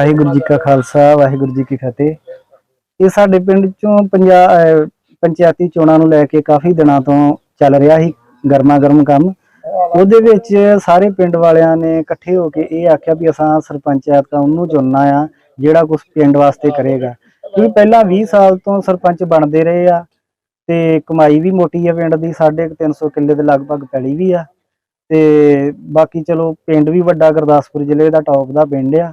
ਵਾਹਿਗੁਰੂ ਜੀ ਕਾ ਖਾਲਸਾ, ਵਾਹਿਗੁਰੂ ਜੀ ਕੀ ਫਤਿਹ। ਇਹ ਸਾਡੇ ਪਿੰਡ ਚੋਂ ਪੰਜਾ- ਪੰਚਾਇਤੀ ਚੋਣਾਂ ਨੂੰ ਲੈ ਕੇ ਕਾਫੀ ਦਿਨਾਂ ਤੋਂ ਚੱਲ ਰਿਹਾ ਸੀ ਗਰਮਾ ਗਰਮ ਕੰਮ। ਉਹਦੇ ਵਿੱਚ ਸਾਰੇ ਪਿੰਡ ਵਾਲਿਆਂ ਨੇ ਇਕੱਠੇ ਹੋ ਕੇ ਇਹ ਆਖਿਆ ਵੀ ਅਸਾਂ ਸਰਪੰਚ ਦਾ ਉਹਨੂੰ ਚੁਣਨਾ ਆ, ਜਿਹੜਾ ਕੁਝ ਪਿੰਡ ਵਾਸਤੇ ਕਰੇਗਾ। ਕਿਉਂਕਿ ਪਹਿਲਾਂ 20 ਸਾਲ ਤੋਂ ਸਰਪੰਚ ਬਣਦੇ ਰਹੇ ਆ ਤੇ ਕਮਾਈ ਵੀ ਮੋਟੀ ਆ ਪਿੰਡ ਦੀ, ਸਾਢੇ ਕੁ ਤਿੰਨ ਸੌ ਕਿੱਲੇ ਦੇ ਲਗਭਗ ਪੈਲੀ ਵੀ ਆ। ਤੇ ਬਾਕੀ ਚਲੋ ਪਿੰਡ ਵੀ ਵੱਡਾ ਗੁਰਦਾਸਪੁਰ ਜ਼ਿਲ੍ਹੇ ਦਾ ਟੌਪ ਦਾ ਪਿੰਡ ਆ।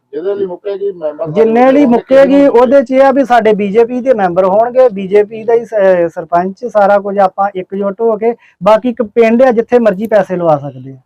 ਜਿਹਦੇ ਲਈ ਮੁੱਕੇਗੀ ਮੈਂਬਰ ਜਿੰਨੇ ਲਈ ਮੁੱਕੇਗੀ ਉਹਦੇ ਚ ਇਹ ਆ ਵੀ ਸਾਡੇ ਬੀਜੇਪੀ ਦੇ ਮੈਂਬਰ ਹੋਣਗੇ ਬੀਜੇਪੀ ਦਾ ਹੀ ਸ- ਸਰਪੰਚ ਸਾਰਾ ਕੁਝ ਆਪਾਂ ਇਕਜੁੱਟ ਹੋ ਕੇ ਬਾਕੀ ਇੱਕ ਪਿੰਡ ਆ ਜਿੱਥੇ ਮਰਜ਼ੀ ਪੈਸੇ ਲਵਾ ਸਕਦੇ ਆ।